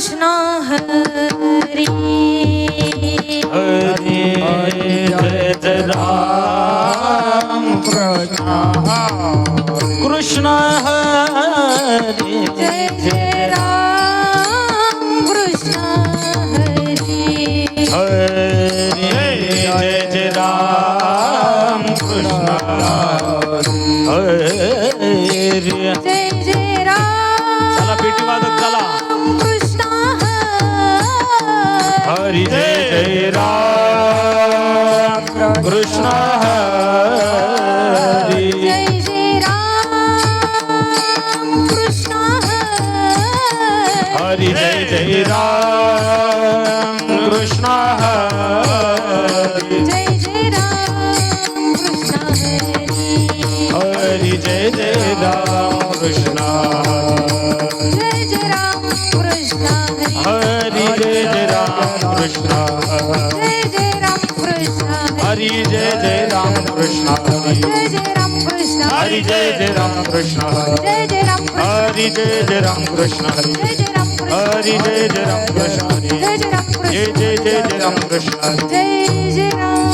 कृष्ण हरी हरी जय जय Ram Krishna Hari Hari Jai Jai Ram Krishna Hari. Jai Jai Ram Krishna Hari. Hari Jai Jai Ram Krishna Jai Jai Ram Krishna Hari. Jai Jai Ram Krishna Hari. Jai Jai Ram Krishna Krishna Hari जय जय राम कृष्ण जय जय राम कृष्ण हरी जय जय राम कृष्ण हरी जय जय राम कृष्ण हरी जय जय राम कृष्ण हरी जय जय राम जय कृष्ण जय जय जय राम कृष्ण हरी जय जय राम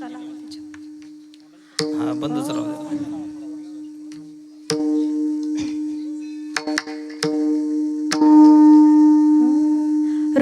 चला हा बंदच राहू.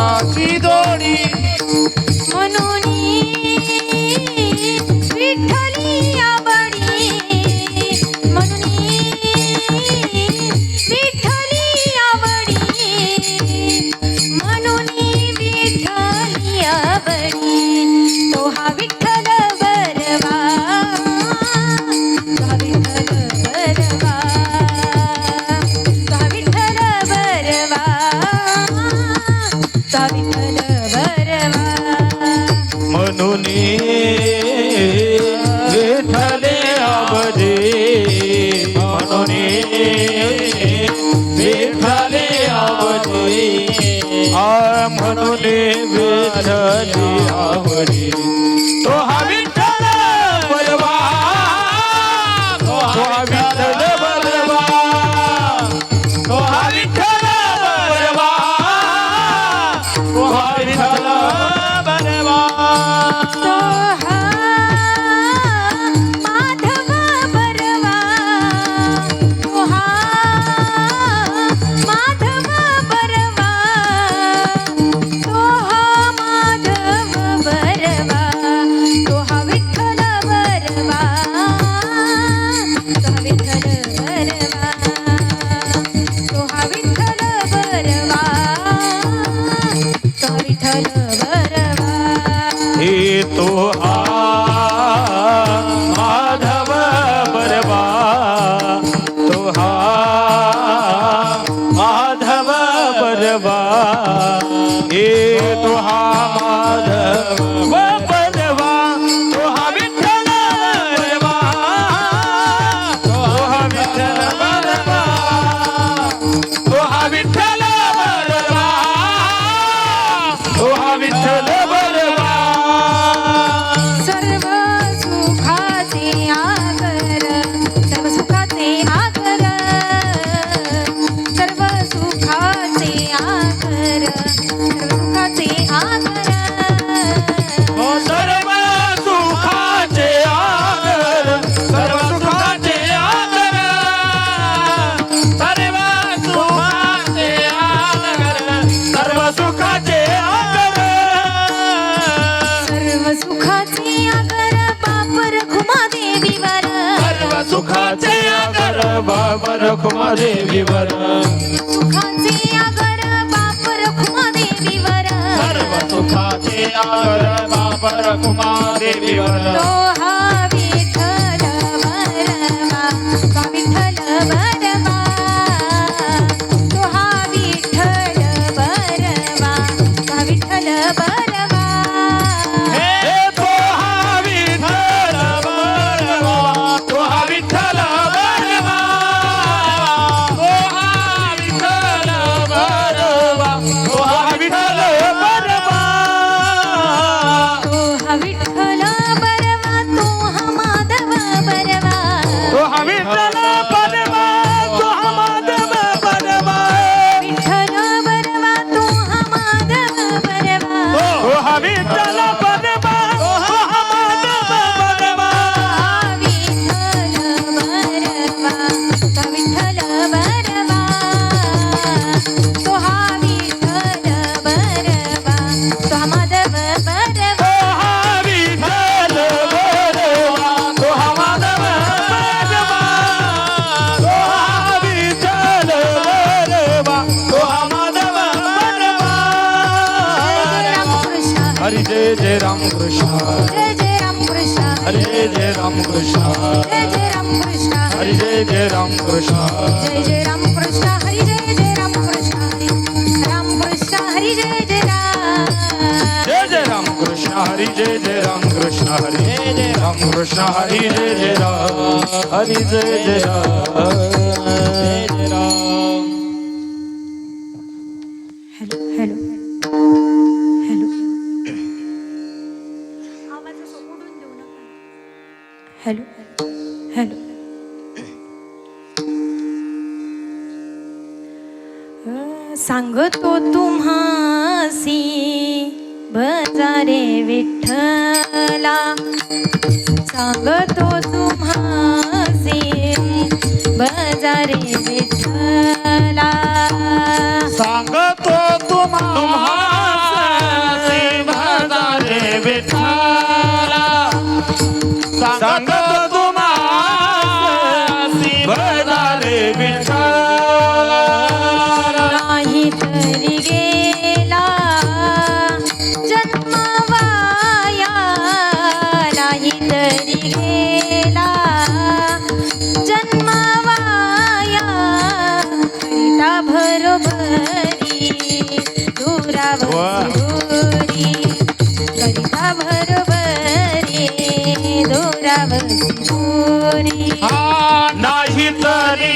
先取り म्हणून विठ्ठली आवडी. तो हवी रुक्मा देवीवर सुखाचे आगर बाप रुक्मा देवीवर सर्व सुखाचे आगर बाप रुक्मा देवीवर दोहा Hare Jai Ram Krishna Hare Jai Ram Krishna Hare Jai Ram Krishna Hare Jai Ram Krishna Hare Jai Ram Krishna Jai Jai Ram Krishna Hare Jai Jai Ram Krishna Ram Krishna Hare Jai Jai Ram Jai Jai Ram Krishna Hare Jai Jai Ram Krishna Hare Jai Ram Krishna Hare Jai Jai Ram Hare Jai Jai Ram रे विठ्ठला. सांगतो तुम्हासी बजारे विठ्ठला. सांगतो तुम्हा बजारे विठ्ठला. सांगतो रवसी मोरी नाही तरी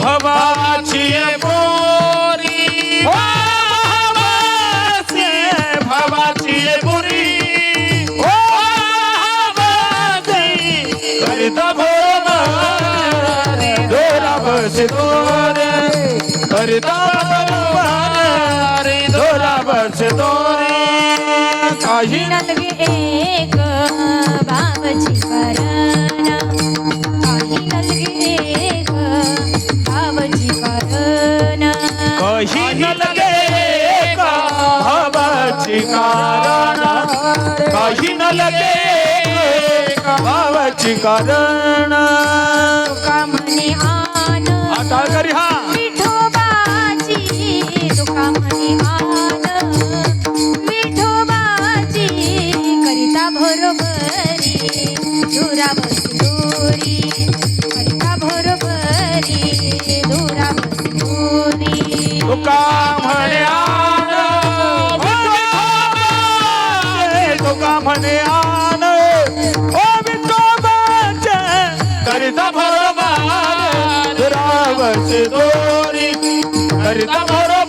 ভবাচিয়ে कठीण लगे भावाची कारण. आता करी हा. Amor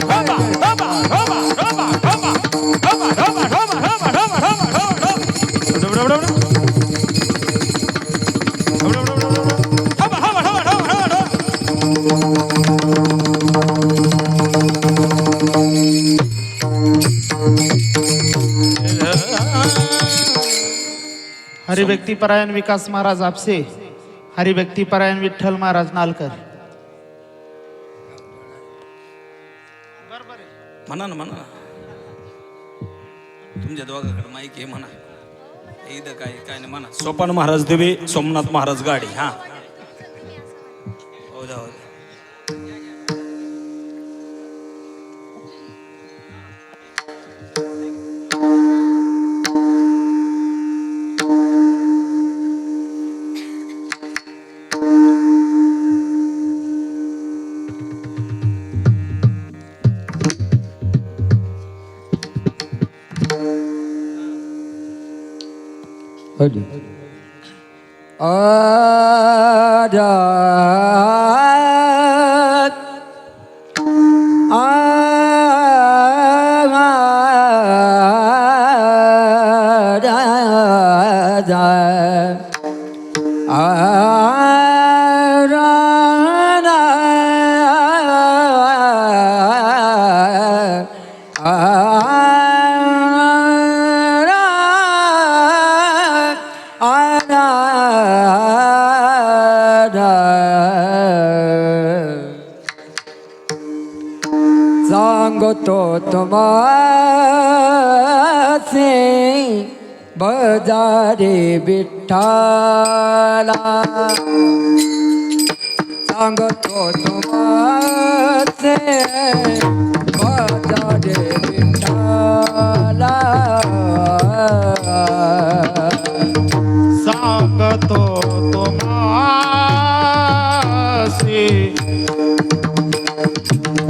Come on, come on. हरिभक्तीपरायण विकास महाराज आपसे हरिभक्तीपरायण विठ्ठल महाराज नालकर। म्हणा ना म्हणा ना। तुमच्या दोघाकडे माहिती आहे म्हणा इथं काय काय नाही म्हणा सोपान महाराज देवे सोमनाथ महाराज गाडी हा. हो द्या ቆዩት አዳ विठाला सांगतो तुमचे माझा रे विठाला सांगतो तुम्हासी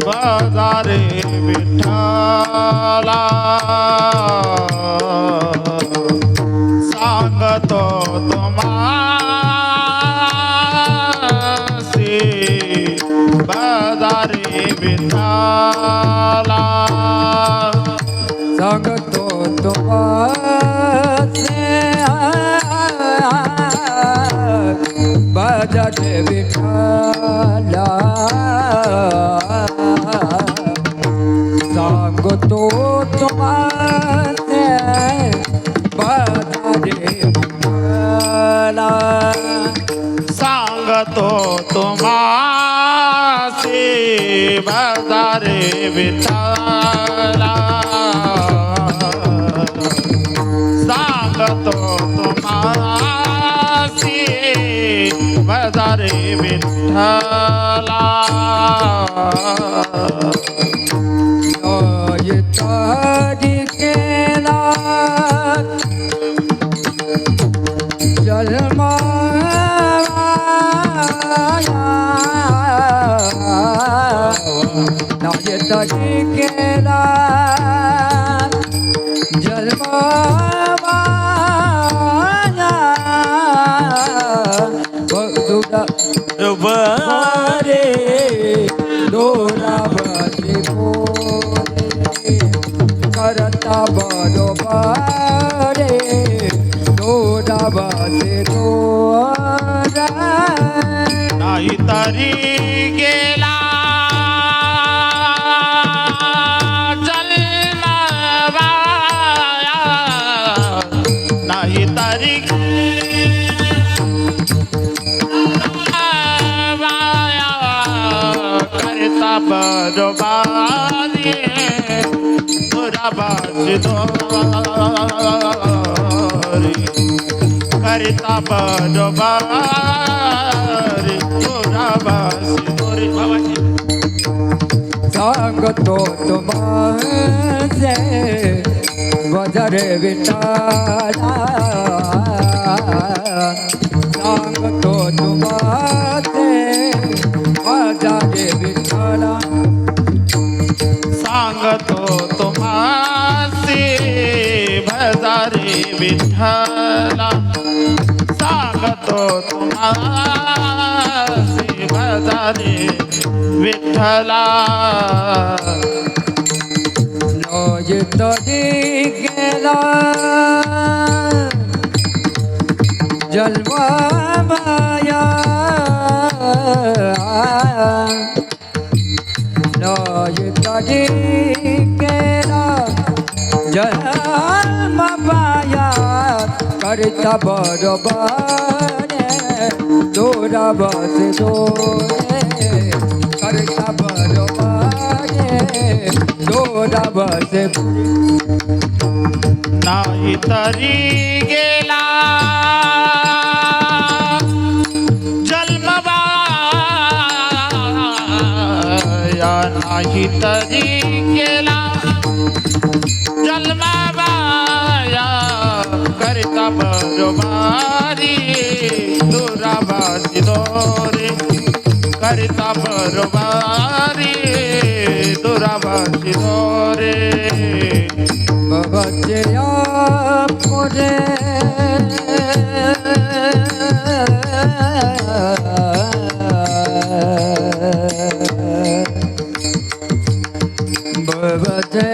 बाजारे विठाला विठाला सांगतो तो बजट विठाला सांगतो तुम्हारे बजट विठाला सांगतो बाजारे विठ्ठला सांगतो तुम्हासी बाजारे विठ्ठला પછી કેલા જન્મ ભરે દોરા ભરે કરતા બરોબર દોરા ભરે દોરા તારી ગેલા दुराबाजी दोरी करता बरोबारी दुराबाजी दोरी बाबाजी. सांगतो तुम्हासे वजरे विटाला विठ्ठला सांगतो तुम्हाला भजारे विठ्ठला. नोज तरी गेला जन्म माया नोज तरी જન્મ પાયા કરતા બરોબર દોરા બસ દોરે કરતા બરોબર દોરા બસ નાઈ તરી ગેલા જન્મવા. નાહી તરી হারিয়ে তোরা বাজি ধরে করিতা বরবারি তোরা বাজি ধরে ভগজে পরে ভগজে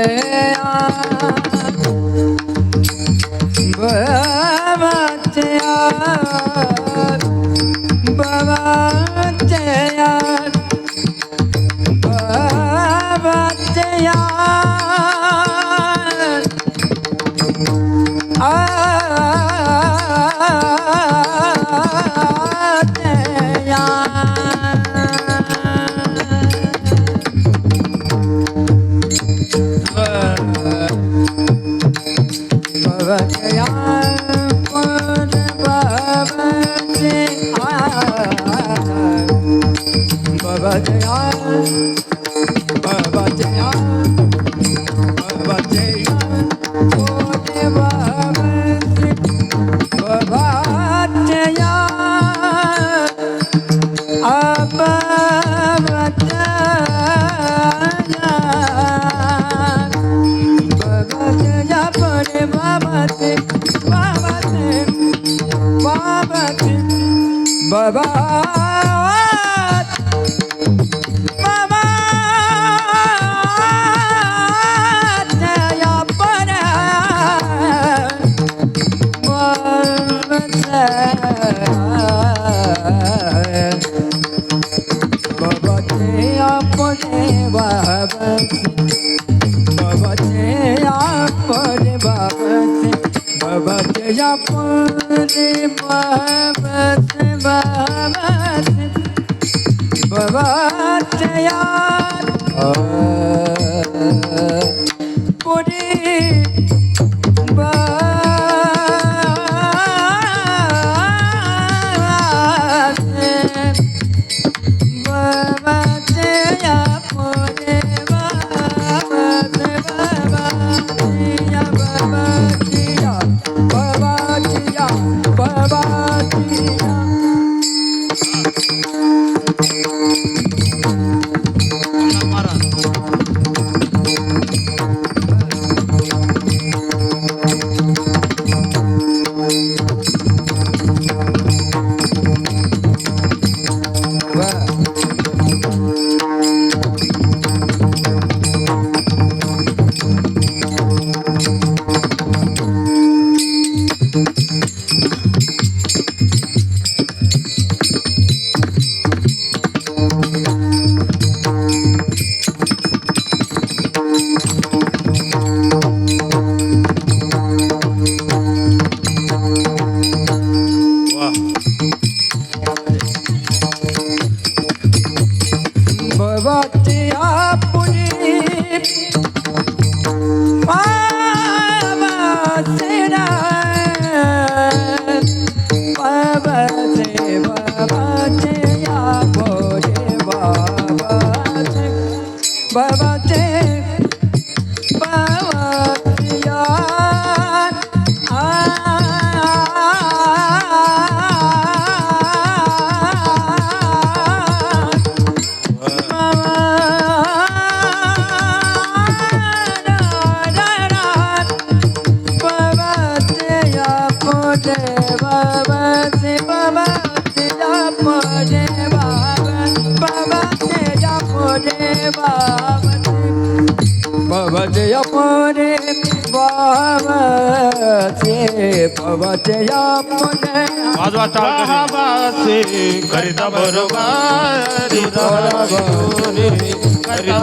करिता बरोबर करिता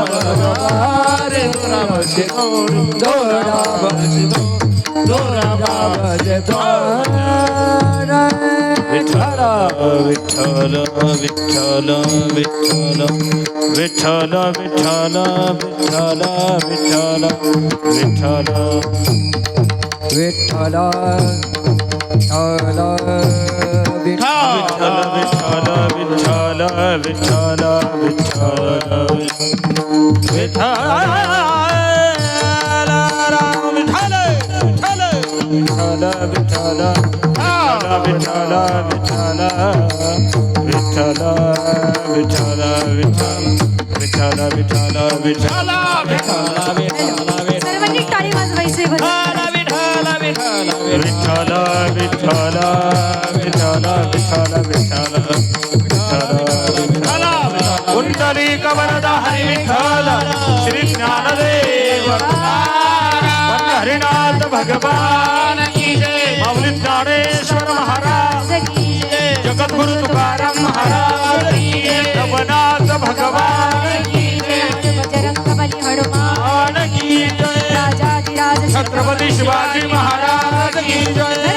बरोबर. दुराबाचे दोरू दोराबाचे दोराबाचे विठ्ठल विठ्ठल विठ्ठल विठ्ठल विठ्ठल विठ्ठल विठ्ठल विठ्ठल विठ्ठल विठ्ठल. विठ्ठल विठ्ठल विठ्ठल राम विठ्ठल विठ्ठल विठ्ठल विठ्ठल विठ्ठल विठ्ठल विठ्ठल विठ्ठल विठ्ठल विठ्ठल विठ्ठल विठ्ठल सर्वांनी टाळी वाजवायचे विठ्ठल विठ्ठल विठ्ठल विठ्ठल भगवान की जय। माऊली ज्ञानेश्वर महाराज जगद्गुरु तुकाराम महाराज नवनाथ भगवान की जय। राजाधिराज छत्रपती शिवाजी महाराज की जय।